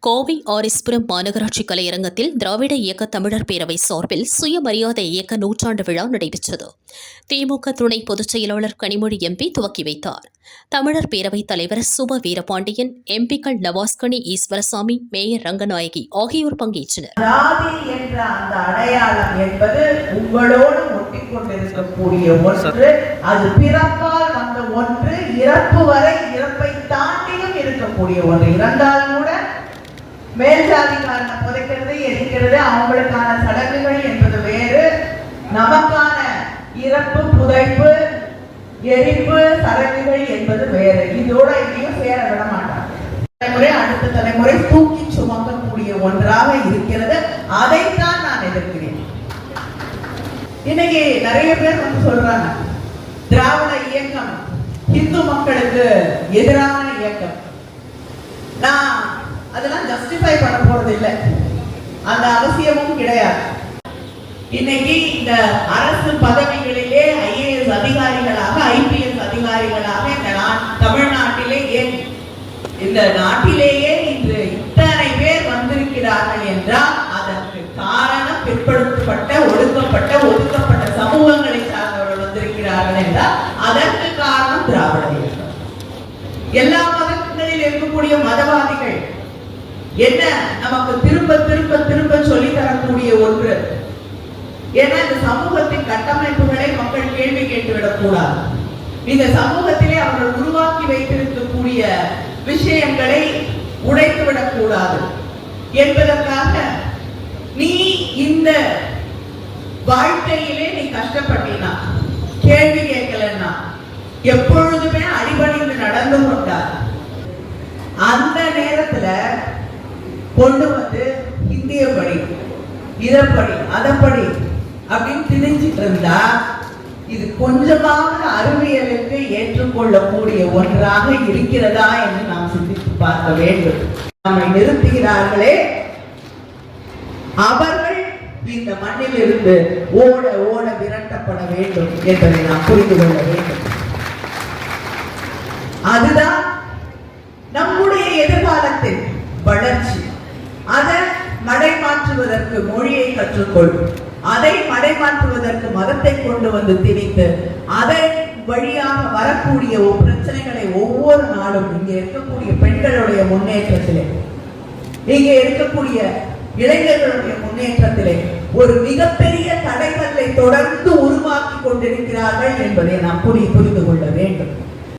கோவை ஆரிஸ்புரம் மாநகராட்சி கலையரங்கத்தில் திராவிட இயக்க தமிழர் பேரவை சார்பில் சுயமரியாதை இயக்க நூற்றாண்டு விழா நடைபெற்றது. திமுக துணை பொதுச் செயலாளர் கனிமொழி எம்பி துவக்கி வைத்தார். தமிழர் பேரவைத் தலைவர் சுப வீரபாண்டியன் எம்பிக்கள் நவாஸ்கனி ஈஸ்வரசாமி மேயர் ரங்கநாயகி ஆகியோர் பங்கேற்றனர். அது பிறப்பால் வந்த ஒன்று இறப்பு வரை இறப்பை தாண்டியும் இருக்கக்கூடிய ஒன்று. இறந்தால் கூட மேல்ஜாதிக்காரனை புதைக்கிறது எரிக்கிறது அவங்களுக்கான சடங்குகள் என்பது வேறு. நமக்கான இறப்பு புதைப்பு எரிப்பு சடங்குகள் என்பது வேறு. இதோட இதையும் சேர விட மாட்டாங்க. தலைமுறை அடுத்த தலைமுறை தூக்கி சுமக்கக்கூடிய ஒன்றாக இருக்கிறது. அதைத்தான் நான் எதிர்க்கிறேன். இன்னைக்கு நிறைய பேர் வந்து சொல்றாங்க திராவிட இயக்கம் இந்து மக்களுக்கு எதிரான இயக்கம். நான் அதெல்லாம் ஜஸ்டிஃபை பண்ண போறது இல்லை அந்த அவசியமும் கிடையாது. இன்னைக்கு இந்த அரசு பதவிகளிலே ஐஏஎஸ் அதிகாரிகளாக ஐபிஎஸ் அதிகாரிகளாக இந்த நா- தமிழ்நாட்டிலே ஏன் இந்த நாட்டிலேயே இன்று இத்தனை பேர் வந்திருக்கிறார்கள் என்றால் அதற்கு காரணம் பிற்படுத்தப்பட்ட ஒடுக்கப்பட்ட ஒதுக்கப்பட்ட சமூகங்களை சார்ந்தவர்கள் வந்திருக்கிறார்கள் என்றால் அதற்கு காரணம் திராவிட இயக்கம். எல்லா என்ன? நமக்கு திரும்ப திரும்ப திரும்ப சொல்லி தரக்கூடிய ஒன்று. ஏன்னா இந்த சமூகத்தின் கட்டமைப்புகளை மக்கள் கேள்வி கேட்டுவிடக் கூடாது இந்த சமூகத்திலே அவர்கள் உருவாக்கி வைத்திருக்கக்கூடிய விஷயங்களை உடைத்து விடக்கூடாது என்பதற்காக நீ இந்த வாழ்க்கையிலே நீ கஷ்டப்பட்டினா? கேள்வி கேட்கலன்னா? எப்பொழுதுமே அடி கொண்டு வந்து இந்திய படி இதப்படி அதப்படி அப்படின்னு திணிச்சிட்டு இருந்தா இது கொஞ்சமாக அறிவியலுக்கு ஏற்றுக்கொள்ளக்கூடிய ஒன்றாக இருக்கிறதா என்று நாம் சிந்தித்து பார்க்க வேண்டும். நம்மை நிறுத்துகிறார்களே. அவர்கள் இந்த மண்ணில் இருந்து ஓட ஓட விரட்டப்பட வேண்டும் என்பதை நாம் புரிந்து கொள்ள வேண்டும். அதுதான் நம்முடைய எதிர்காலத்தின் வளர்ச்சி. மடை மாற்றுவதற்கு மொழியை கற்றுக்கொள். அதை மடைமாற்றுவதற்கு மதத்தை கொண்டு வந்து திணித்து அதை வழியாக வரக்கூடிய பிரச்சனைகளை ஒவ்வொரு நாளும் இங்கே இருக்கக்கூடிய பெண்களுடைய முன்னேற்றத்திலே இங்கே இருக்கக்கூடிய இளைஞர்களுடைய முன்னேற்றத்திலே ஒரு மிகப்பெரிய தடைகளை தொடர்ந்து உருவாக்கி கொண்டிருக்கிறார்கள் என்பதை நாம் புரி புரிந்து கொள்ள வேண்டும்.